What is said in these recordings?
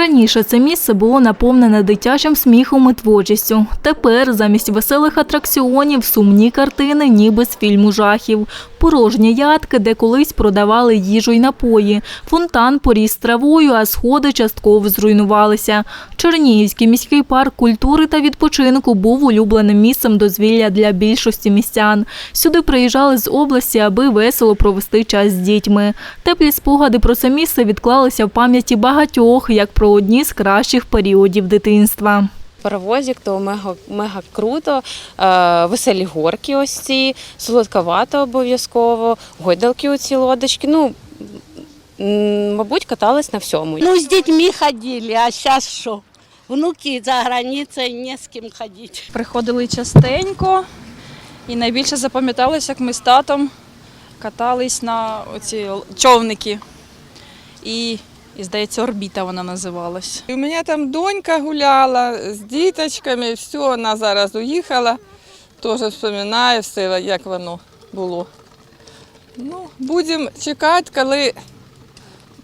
Раніше це місце було наповнене дитячим сміхом і творчістю. Тепер замість веселих атракціонів сумні картини, ніби з фільму жахів. Порожні ядки, де колись продавали їжу й напої. Фонтан поріс травою, а сходи частково зруйнувалися. Чернігівський міський парк культури та відпочинку був улюбленим місцем дозвілля для більшості містян. Сюди приїжджали з області, аби весело провести час з дітьми. Теплі спогади про це місце відклалися в пам'яті багатьох, як про одні з кращих періодів дитинства. Паровозик, то мега, мега круто. Е, веселі горки ось ці, солодковато обов'язково, гойдалки оці лодочки. Ну, мабуть, катались на всьому. Ну, с детьми ходили, а сейчас что? Внуки за границей, не с кем ходить. Приходили частенько, і найбільше запам'яталось, як ми з татом катались на оці човники. І, і здається, орбіта вона називалась. У мене там донька гуляла з діточками, все, вона зараз уїхала. Теж вспоминає все, як воно було. Ну, будемо чекати, коли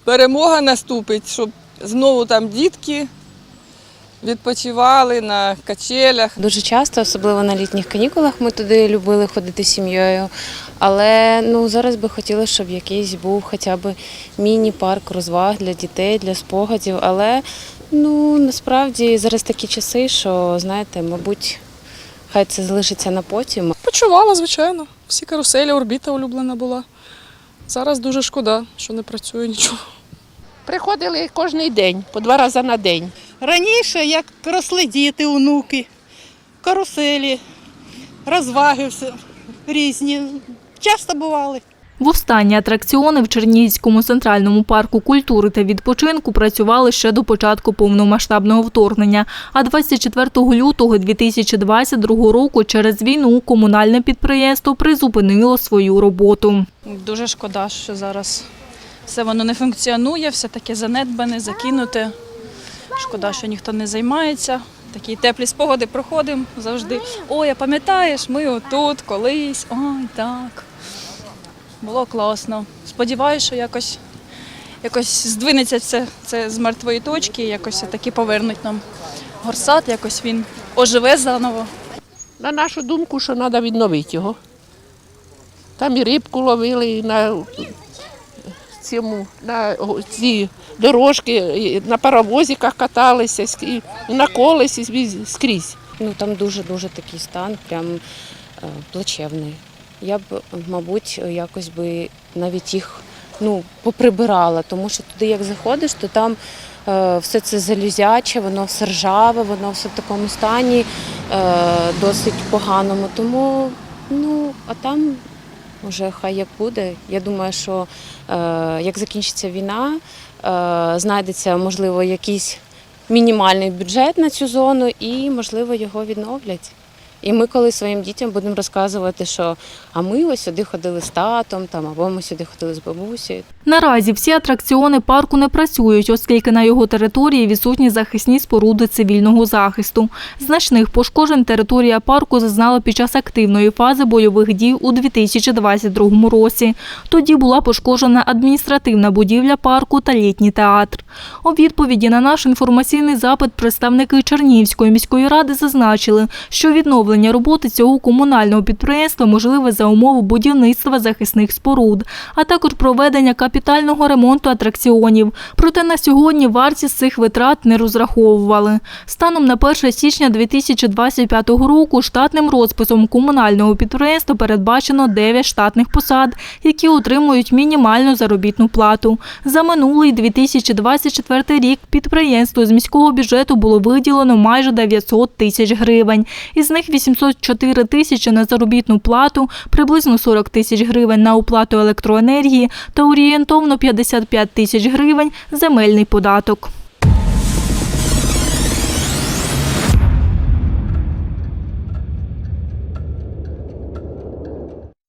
перемога наступить, щоб знову там дітки відпочивали на качелях. Дуже часто, особливо на літніх канікулах, ми туди любили ходити з сім'єю. Але ну, зараз би хотілося, щоб якийсь був хоча б міні-парк розваг для дітей, для спогадів. Але ну, насправді зараз такі часи, що знаєте, мабуть, хай це залишиться на потім. Почувала, звичайно. Всі каруселі, орбіта улюблена була. Зараз дуже шкода, що не працює нічого. Приходили кожен день, по два рази на день. Раніше, як росли діти, онуки, каруселі, розваги все різні. Часто бували. Востаннє атракціони в Чернігівському центральному парку культури та відпочинку працювали ще до початку повномасштабного вторгнення. А 24 лютого 2022 року через війну комунальне підприємство призупинило свою роботу. Дуже шкода, що зараз все воно не функціонує, все таке занедбане, закинуте. Шкода, що ніхто не займається. Такі теплі спогади проходимо завжди. Ой, а пам'ятаєш, ми отут колись. Ой, так. Було класно. Сподіваюся, що якось, якось здвинеться все це з мертвої точки, якось таки повернуть нам горсат, якось він оживе заново. На нашу думку, що треба відновити його. Там і рибку ловили, і на цьому, на ці дорожки, на паровозиках каталися, на колесі скрізь-. Ну там дуже-дуже такий стан, прям е, плачевний. Я б, мабуть, якось би навіть їх ну, поприбирала, тому що туди, як заходиш, то там е, все це залюзяче, воно все ржаве, воно все в такому стані е, досить поганому. Тому, ну, а там вже хай як буде. Я думаю, що е, як закінчиться війна, е, знайдеться, можливо, якийсь мінімальний бюджет на цю зону і, можливо, його відновлять. І ми, коли своїм дітям будемо розказувати, що а ми ось сюди ходили з татом, там, або ми сюди ходили з бабусею. Наразі всі атракціони парку не працюють, оскільки на його території відсутні захисні споруди цивільного захисту. Значних пошкоджень територія парку зазнала під час активної фази бойових дій у 2022 році. Тоді була пошкоджена адміністративна будівля парку та літній театр. У відповіді на наш інформаційний запит представники Чернігівської міської ради зазначили, що відновлення роботи цього комунального підприємства можливе за умови будівництва захисних споруд, а також проведення капітального ремонту атракціонів. Проте на сьогодні вартість цих витрат не розраховували. Станом на 1 січня 2025 року штатним розписом комунального підприємства передбачено 9 штатних посад, які отримують мінімальну заробітну плату. За минулий 2024 рік підприємству з міського бюджету було виділено майже 900 тисяч гривень. Із них 804 тисячі на заробітну плату, приблизно 40 тисяч гривень на оплату електроенергії та орієнтовно 55 тисяч гривень земельний податок.